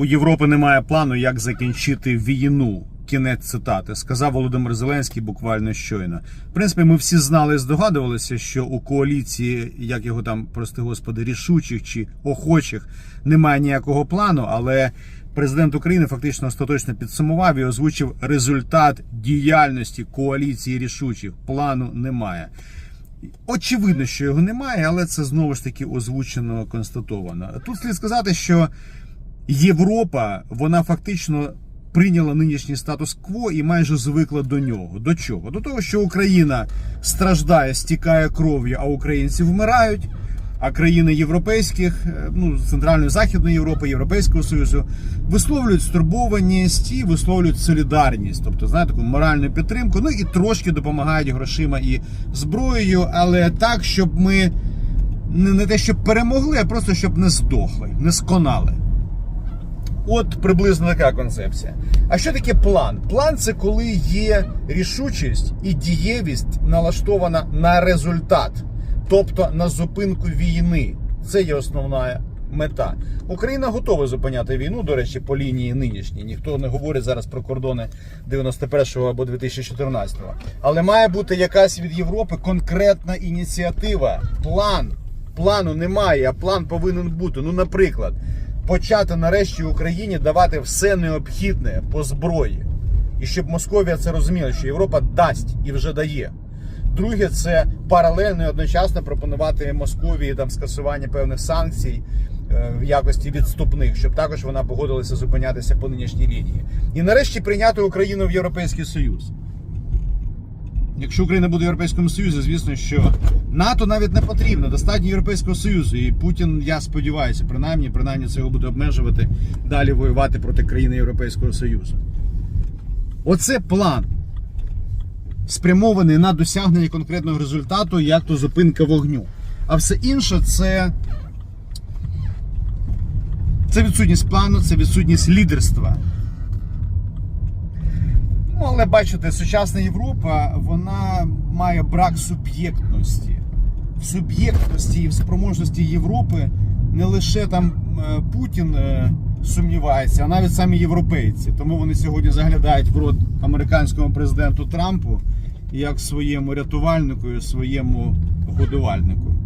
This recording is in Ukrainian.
У Європи немає плану, як закінчити війну. Кінець цитати сказав Володимир Зеленський буквально щойно. В принципі, ми всі знали і здогадувалися, що у коаліції, як його там, прости господи, рішучих чи охочих, немає ніякого плану. Але президент України фактично остаточно підсумував і озвучив результат діяльності коаліції рішучих. Плану немає. Очевидно, що його немає, але це знову ж таки озвучено, констатовано. Тут слід сказати, що Європа вона фактично прийняла нинішній статус-кво і майже звикла до нього. До чого? До того, що Україна страждає, стікає кров'ю, а українці вмирають. А країни європейських, е, ну центральної західної Європи, Європейського союзу висловлюють стурбованість і висловлюють солідарність, тобто знаєте, таку моральну підтримку. Ну і трошки допомагають грошима і зброєю, але так, щоб ми не, не те, щоб перемогли, а просто щоб не здохли, не сконали. От приблизно така концепція. А що таке план? План це коли є рішучість і дієвість налаштована на результат, тобто на зупинку війни. Це є основна мета. Україна готова зупиняти війну, до речі, по лінії нинішній. Ніхто не говорить зараз про кордони 91-го або 2014-го. Але має бути якась від Європи конкретна ініціатива, план. Плану немає, а план повинен бути. Ну, наприклад, почати нарешті Україні давати все необхідне по зброї. І щоб Московія це розуміла, що Європа дасть і вже дає. Друге, це паралельно і одночасно пропонувати Московії там скасування певних санкцій е, в якості відступних, щоб також вона погодилася зупинятися по нинішній лінії. І нарешті прийняти Україну в Європейський Союз. Якщо Україна буде в Європейському Союзі, звісно, що НАТО навіть не потрібно, достатньо Європейського Союзу. І Путін, я сподіваюся, принаймні, принаймні це його буде обмежувати далі воювати проти країни Європейського Союзу. Оце план, спрямований на досягнення конкретного результату, як то зупинка вогню. А все інше це, це відсутність плану, це відсутність лідерства. Ну, але бачите, сучасна Європа вона має брак суб'єктності. В суб'єктності і в спроможності Європи не лише там е, Путін е, сумнівається, а навіть самі європейці. Тому вони сьогодні заглядають в рот американському президенту Трампу як своєму рятувальнику і своєму годувальнику.